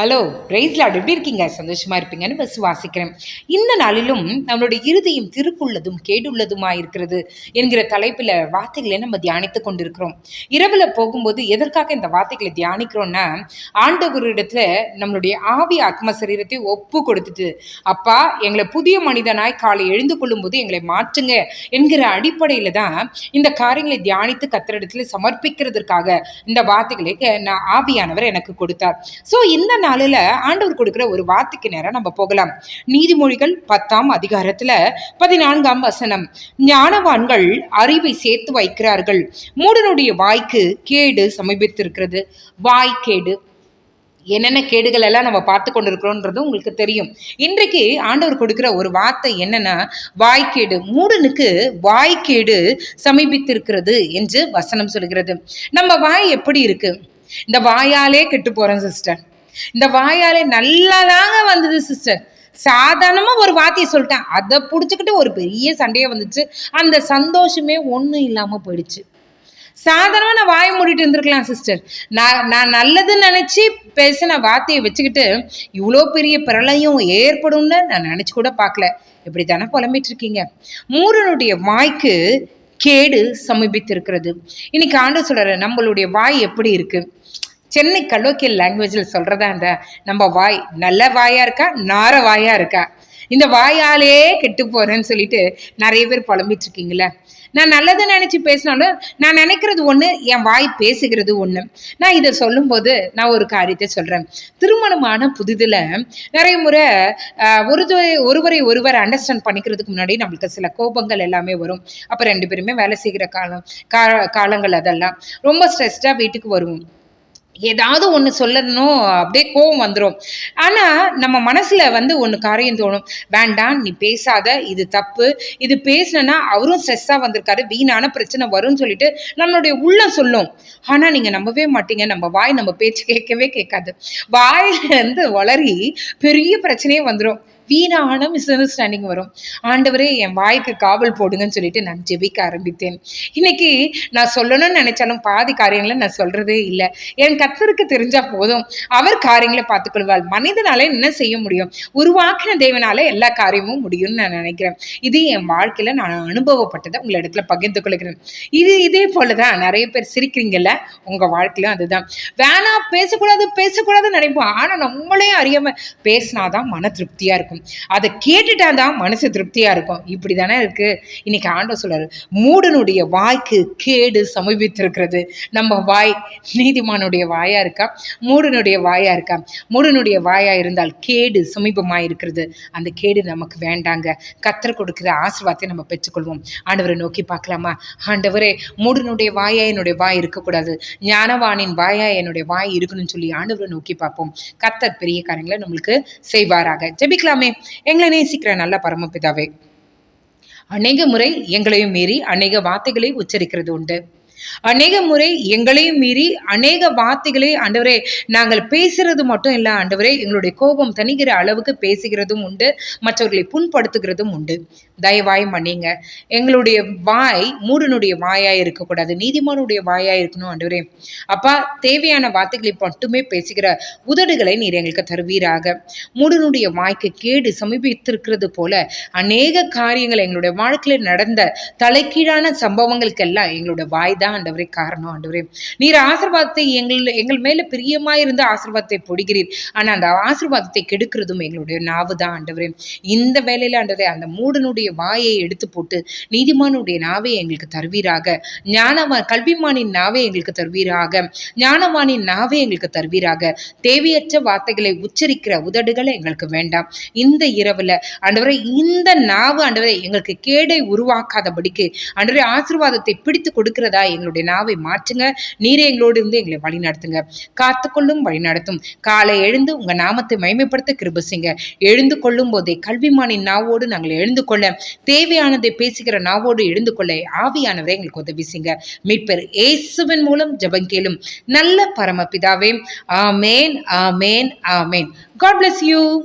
Hello பிரைஸ்லாட் எப்படி இருக்கீங்க? சந்தோஷமா இருப்பீங்கன்னு விசுவாசிக்கிறேன் இந்த நாளிலும் நம்மளுடைய இறுதியும் திருக்குள்ளதும் கேடுள்ளதுமா இருக்கிறது என்கிற தலைப்பில் வார்த்தைகளை நம்ம தியானித்து கொண்டிருக்கிறோம். இரவில் போகும்போது எதற்காக இந்த வார்த்தைகளை தியானிக்கிறோம்னா ஆண்டவரிடத்துல நம்மளுடைய ஆவி ஆத்ம சரீரத்தை ஒப்பு கொடுத்துட்டு அப்பா எங்களை புதிய மனிதனாய் காலை எழுந்து கொள்ளும்போது எங்களை மாற்றுங்க என்கிற அடிப்படையில் தான் இந்த காரியங்களை தியானித்து கத்திரிடத்துல சமர்ப்பிக்கிறதுக்காக இந்த வார்த்தைகளை நான் ஆவியானவர் எனக்கு கொடுத்தார். ஸோ இந்த நாளில் ஆண்டவர் கொடுக்குற ஒரு வார்த்தைக்கு நேரம் நம்ம போகலாம். நீதிமொழிகள் பத்தாம் அதிகாரத்தில் பதினான்காம் வசனம். ஞானவான்கள் அறிவை சேர்த்து வைக்கிறார்கள். மூடனுடைய வாய்க்கு கேடு சமீபித்திருக்கிறது. கேடு. என்னென்ன கேடுகள் எல்லாம் நம்ம பார்த்து கொண்டிருக்கிறோன்றது உங்களுக்கு தெரியும். இன்றைக்கு ஆண்டவர் கொடுக்குற ஒரு வார்த்தை என்னன்னா வாய்க்கேடு மூடனுக்கு வாய்க்கேடு சமீபித்திருக்கிறது என்று வசனம் சொல்கிறது. நம்ம வாய் எப்படி இருக்கு? இந்த வாயாலே கெட்டு போறோம் சிஸ்டர் இந்த வாயாலே நல்லாதாங்க வந்தது சிஸ்டர் சாதாரணமாக ஒரு வார்த்தையை சொல்லிட்டேன். அதை பிடிச்சிக்கிட்டு ஒரு பெரிய சண்டையே வந்துச்சு. அந்த சந்தோஷமே ஒன்றும் இல்லாமல் போயிடுச்சு. சாதாரணமாக நான் வாயை மூடிட்டு இருந்திருக்கலாம் சிஸ்டர் நான் நான் நல்லதுன்னு நினச்சி பேசின வார்த்தையை வச்சுக்கிட்டு இவ்வளோ பெரிய பிரளயம் ஏற்படும்னு நான் நினச்சி கூட பார்க்கல. இப்படி தானே புலம்பிட்டு இருக்கீங்க மூரனுடைய வாய்க்கு கேடு சமீபித்திருக்கிறது. இன்னைக்கு ஆண்டு சொல்கிற நம்மளுடைய வாய் எப்படி இருக்குது சென்னை கலோக்கியல் லாங்குவேஜில் சொல்கிறதா இந்த நம்ம வாய் நல்ல வாயாக இருக்கா நார வாயாக இருக்கா? இந்த வாயாலே கெட்டு போகிறேன்னு சொல்லிட்டு நிறைய பேர் புலம்பிட்டு இருக்கீங்களே நான் நல்லதை நினச்சி பேசினாலும் நான் நினைக்கிறது ஒன்று என் வாய் பேசுகிறது ஒன்று நான் இதை சொல்லும்போது நான் ஒரு காரியத்தை சொல்கிறேன் திருமணமான புதிதில் நிறைய முறை ஒரு ஒருவரை ஒருவர் அண்டர்ஸ்டாண்ட் பண்ணிக்கிறதுக்கு முன்னாடி நம்மளுக்கு சில கோபங்கள் எல்லாமே வரும். அப்போ ரெண்டு பேருமே வேலை செய்கிற காலம் கா காலங்கள் அதெல்லாம். ரொம்ப ஸ்ட்ரெஸ்டாக வீட்டுக்கு வருவோம். ஏதாவது ஒன்று சொல்லணும் அப்படியே கோவம் வந்துடும் ஆனால் நம்ம மனசில் வந்து ஒன்று காரியம் தோணும். வேண்டாம் நீ பேசாத இது தப்பு. இது பேசினா அவரும் ஸ்ட்ரெஸ்ஸாக வந்திருக்காரு வீணான பிரச்சனை வரும்னு சொல்லிட்டு நம்மளுடைய உள்ளம் சொல்லும். ஆனால் நீங்கள் நம்பவே மாட்டீங்க. நம்ம வாய் நம்ம பேச்சு கேட்கவே கேட்காது. வாயிலேருந்து வளரி பெரிய பிரச்சனையே வந்துடும் வீணான மிஸ் அண்டர்ஸ்டாண்டிங் வரும். ஆண்டவரே என் வாய்க்கு காவல் போடுங்கன்னு சொல்லிட்டு நான் ஜெபிக்க ஆரம்பித்தேன். இன்னைக்கு நான் சொல்லணும்னு நினைச்சாலும் பாதி காரியங்களை நான் சொல்றதே இல்லை. என் கத்தருக்கு தெரிஞ்சா போதும். அவர் காரியங்களை பார்த்துக்கொள்வாள் மனிதனால என்ன செய்ய முடியும்? உருவாக்கின தேவனால எல்லா காரியமும் முடியும்னு நான் நினைக்கிறேன். இது என் வாழ்க்கையில நான் அனுபவப்பட்டதை உங்கள் இடத்துல பகிர்ந்து கொள்கிறேன். இது இதே போலதான் நிறைய பேர் சிரிக்கிறீங்கல்ல? உங்க வாழ்க்கையிலும் அதுதான். வேணா பேசக்கூடாது பேசக்கூடாதுன்னு நினைப்போம். ஆனா நம்மளே அறியாம பேசினாதான் மன திருப்தியா இருக்கும். அதை கேட்டுட்டா தான் மனசு திருப்தியாக இருக்கும். இப்படி தானே இருக்குது இன்னைக்கு ஆண்டவர் சொல்கிறார் மூடனுடைய வாய்க்கு கேடு சமீபித்திருக்கிறது. நம்ம வாய் நீதிமானுடைய வாயாக இருக்கா? மூடனுடைய வாயாக இருக்கா? மூடனுடைய வாயாக இருந்தால் கேடு சமீபமாக இருக்கிறது அந்த கேடு நமக்கு வேண்டாங்க. கத்தர் கொடுக்குற ஆசிர்வாதத்தை நம்ம பெற்றுக்கொள்வோம். ஆண்டவரை நோக்கி பார்க்கலாமா? ஆண்டவரே மூடனுடைய வாயா என்னுடைய வாய் இருக்கக்கூடாது. ஞானவானின் வாயா என்னுடைய வாய் இருக்கணும்னு சொல்லி ஆண்டவரை நோக்கி பார்ப்போம். கத்தர் பெரிய காரியங்களை நம்மளுக்கு செய்வாராக. ஜெபிக்கலாமே. எங்களை நேசிக்கிற நல்ல பரமபிதாவே. அநேக முறை எங்களையும் மீறி அநேக வார்த்தைகளை உச்சரிக்கிறது உண்டு. அநேக முறை எங்களையும் மீறி அநேக வார்த்தைகளை ஆண்டவரே நாங்கள் பேசுறது மட்டும் இல்லை ஆண்டவரே எங்களுடைய கோபம் தணிகிற அளவுக்கு பேசுகிறதும் உண்டு மற்றவர்களை புண்படுத்துகிறதும் உண்டு. தயவாய் மன்னிங்க. எங்களுடைய வாய் மூடனுடைய வாயா இருக்கக்கூடாது நீதிமானுடைய வாயா இருக்கணும் ஆண்டவரே. அப்பா தேவையான வார்த்தைகளை மட்டுமே பேசுகிற உதடுகளை நீர் எங்களுக்கு தருவீராக. மூடனுடைய வாய்க்கு கேடு சமீபித்திருக்கிறது போல அநேக காரியங்கள் எங்களுடைய வாழ்க்கையில் நடந்த தலைக்கீழான சம்பவங்களுக்கெல்லாம் எங்களோட வாய் தான் ஆண்டவரே காரணம் ஆண்டவரே. நீர் ஆசிர்வாதத்தை எங்கள் எங்கள் மேல பிரியமா இருந்த ஆசிர்வாதத்தை பொடுகிறீர். ஆனா அந்த ஆசிர்வாதத்தை கெடுக்கிறதும் எங்களுடைய நாவு தான் ஆண்டவரே. இந்த வேலையில ஆண்டவரே அந்த மூடனுடைய வாயை எடுத்து போட்டு நீதிமானுடைய நாவை எங்களுக்கு தருவீராக. ஞானவா கல்விமானின் நாவை எங்களுக்கு தருவீராக. ஞானவானின் நாவை எங்களுக்கு தருவீராக. தேவையற்ற வார்த்தைகளை உச்சரிக்கிற உதடுகளை எங்களுக்கு வேண்டாம். இந்த இரவுல ஆண்டவரை இந்த நாவு ஆண்டவரை எங்களுக்கு கேடை உருவாக்காதபடிக்கு ஆண்டவரை ஆசிர்வாதத்தை பிடித்து கொடுக்கிறதா எங்களுடைய நாவை மாற்றுங்க. நீரே எங்களோடு இருந்து எங்களை வழி நடத்துங்க காத்துக்கொள்ளும் வழி நடத்தும் காலை எழுந்து உங்க நாமத்தை மைமைப்படுத்த கிருபசிங்க எழுந்து கொள்ளும் போதே கல்விமானின் நாவோடு நாங்கள் எழுந்து கொள்ள தேவையானதை பேசுகிற நாவோடு எழுந்து கொள்ள ஆவியானவரை எங்களுக்கு உதவி செய்யுங்க. மீட்பர் ஏசுவின் மூலம் ஜபங்கேலும் நல்ல பரமபிதாவே. ஆமேன் ஆமேன் ஆமேன். God bless you